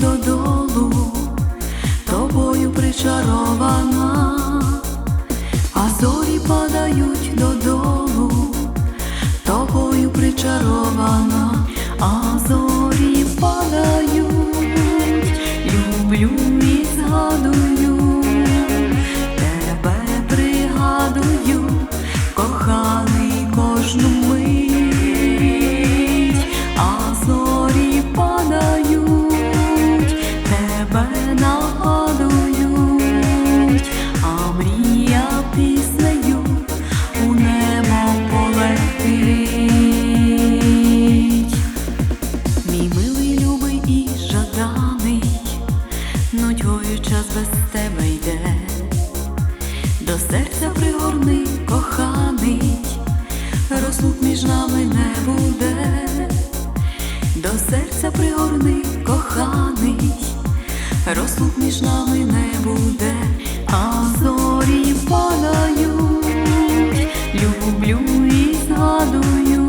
додолу, тобою причарована, а зорі падають додолу, тобою причарована, а зорі падають, люблю і згадую. Нудьгою час без тебе йде, до серця пригорни, коханий, розлук між нами не буде, до серця пригорни, коханий, розлук між нами не буде, а зорі падають, люблю і згадую,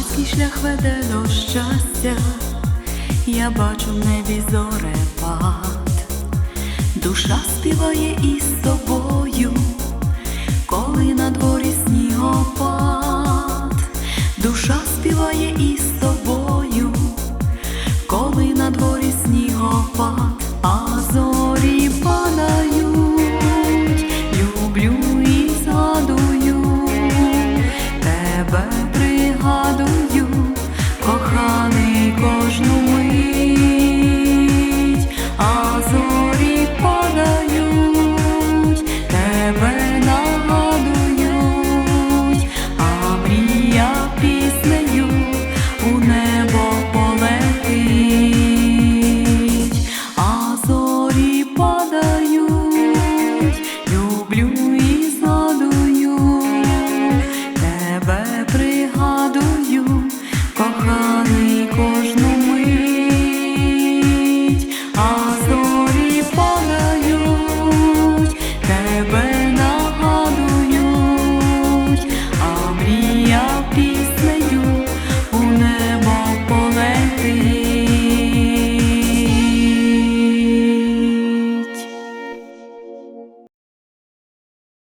Чумацький шлях веде до щастя, я бачу в небі зорепад, душа співає із тобою, коли на дворі снігопад, душа співає із тобою,